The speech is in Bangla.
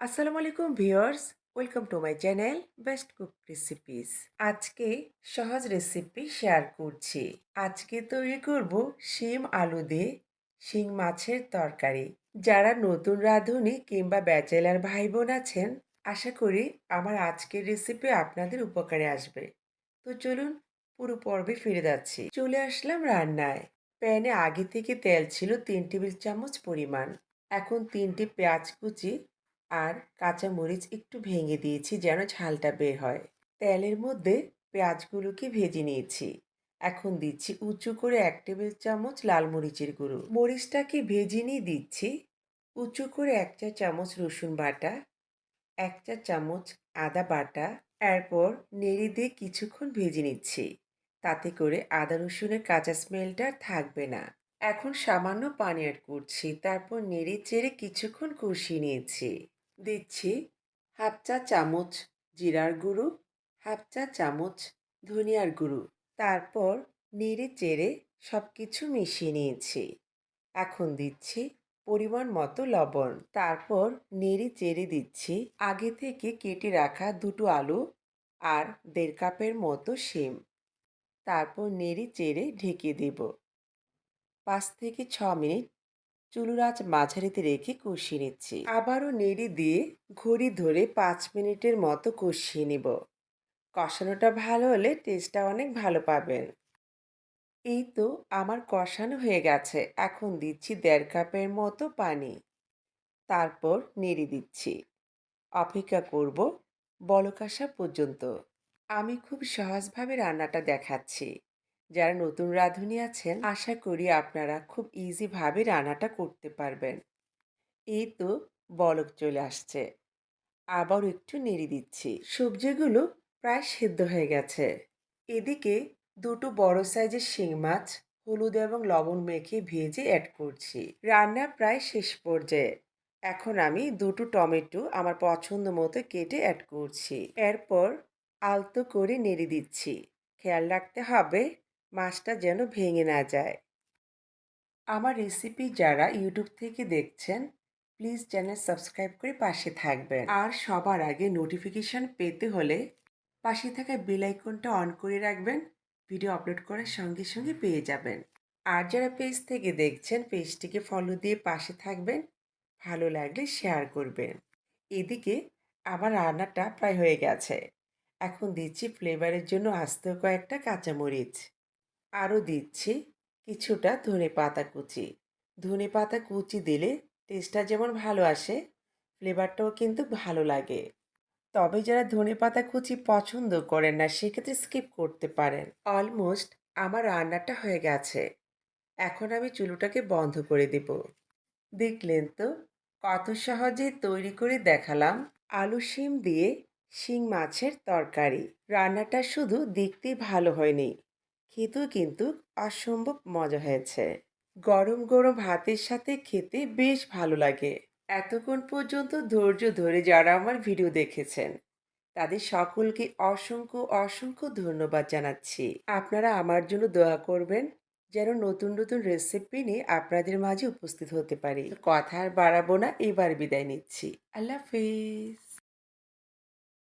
আসসালামু আলাইকুম viewers, welcome to my channel best cook recipes. আজকে সহজ রেসিপি শেয়ার করছি। আজকে তৈরি করব শিম আলু দিয়ে শিং মাছের তরকারি। যারা নতুন রাঁধুনি কিংবা ব্যাচেলার ভাই বোন আছেন, আশা করি আমার আজকের রেসিপি আপনাদের উপকারে আসবে। তো চলুন পুরো পর্বে ফিরে যাচ্ছি। চলে আসলাম রান্নায়। প্যানে আগে থেকে তেল ছিল তিন টেবিল চামচ পরিমাণ। এখন তিনটি পেঁয়াজ কুচি আর কাঁচা মরিচ একটু ভেঙে দিয়েছি যেন ঝালটা বের হয়। তেলের মধ্যে পেঁয়াজগুলোকে ভেজে নিয়েছি। এখন দিচ্ছি উঁচু করে এক টেবিল চামচ লাল মরিচের গুঁড়ো। মরিচটাকে ভেজে নিয়ে দিচ্ছি উঁচু করে এক চা চামচ রসুন বাটা, এক চা চামচ আদা বাটা। এরপর নেড়ে দিয়ে কিছুক্ষণ ভেজে নিচ্ছি। তাতে করে আদা রসুনের কাঁচা স্মেলটা থাকবে না। এখন সামান্য পানি অ্যাড করছি। তারপর নেড়ে চেড়ে কিছুক্ষণ কষিয়ে নিয়েছি। দিচ্ছি হাফ চা চামচ জিরার গুঁড়ো, হাফ চা চামচ ধনিয়ার গুঁড়ো। তারপর নেড়ে চেড়ে সব কিছু মিশিয়ে নিয়েছি। এখন দিচ্ছি পরিমাণ মতো লবণ। তারপর নেড়ে চেড়ে দিচ্ছি আগে থেকে কেটে রাখা দুটো আলু আর দেড় কাপের মতো শিম। তারপর নেড়ে চেড়ে ঢেকে দেব। পাঁচ থেকে ছ মিনিট চুলুর আঁচ মাঝারিতে রেখে কষিয়ে নিচ্ছি। আবারও নেড়ে দিয়ে ঘড়ি ধরে পাঁচ মিনিটের মতো কষিয়ে নেব। কষানোটা ভালো হলে টেস্টটা অনেক ভালো পাবেন। এই তো আমার কষানো হয়ে গেছে। এখন দিচ্ছি দেড় কাপের মতো পানি। তারপর নেড়ে দিচ্ছি। অপেক্ষা করব বলক আসা পর্যন্ত। আমি খুব সহজভাবে রান্নাটা দেখাচ্ছি। যারা নতুন রাঁধুনি আছেন, আশা করি আপনারা খুব ইজিভাবে রান্নাটা করতে পারবেন। এই তো বলক চলে আসছে। আবার একটু নেড়ে দিচ্ছি। সবজিগুলো প্রায় সেদ্ধ হয়ে গেছে। এদিকে দুটো বড় সাইজের শিং মাছ, হলুদ এবং লবণ মেখে ভেজে অ্যাড করছি। রান্না প্রায় শেষ পর্যায়ে। এখন আমি দুটো টমেটো আমার পছন্দ মতো কেটে অ্যাড করছি। এরপর আলতো করে নেড়ে দিচ্ছি। খেয়াল রাখতে হবে মাছটা যেন ভেঙে না যায়। আমার রেসিপি যারা ইউটিউব থেকে দেখছেন প্লিজ চ্যানেল সাবস্ক্রাইব করে পাশে থাকবেন। আর সবার আগে নোটিফিকেশান পেতে হলে পাশে থাকা বেল আইকনটা অন করে রাখবেন ভিডিও আপলোড করার সঙ্গে সঙ্গে পেয়ে যাবেন। আর যারা পেজ থেকে দেখছেন পেজটিকে ফলো দিয়ে পাশে থাকবেন, ভালো লাগলে শেয়ার করবেন। এদিকে আমার রান্নাটা প্রায় হয়ে গেছে। এখন দিচ্ছি ফ্লেভারের জন্য আস্ত কয়েকটা কাঁচামরিচ। আরও দিচ্ছি কিছুটা ধনে পাতা কুচি। ধনে পাতা কুচি দিলে টেস্টটা যেমন ভালো আসে ফ্লেভারটাও কিন্তু ভালো লাগে। তবে যারা ধনে পাতা কুচি পছন্দ করেন না, সেক্ষেত্রে স্কিপ করতে পারেন। অলমোস্ট আমার রান্নাটা হয়ে গেছে। এখন আমি চুলোটাকে বন্ধ করে দেব। দেখলেন তো, কত সহজে তৈরি করে দেখালাম। আলু শিম দিয়ে শিং মাছের তরকারি। রান্নাটা শুধু দেখতেই ভালো হয়নি। খেতেও কিন্তু অসম্ভব মজা হয়েছে। গরম গরম ভাতের সাথে খেতে বেশ ভালো লাগে। এতক্ষণ পর্যন্ত ধৈর্য ধরে যারা আমার ভিডিও দেখেছেন, তাদের সকলকে অসংখ্য অসংখ্য ধন্যবাদ জানাচ্ছি। আপনারা আমার জন্য দোয়া করবেন যেন নতুন নতুন রেসিপি নিয়ে আপনাদের মাঝে উপস্থিত হতে পারি। কথা আর বাড়াবো না, এবার বিদায় নিচ্ছি। আল্লাহ হাফিজ।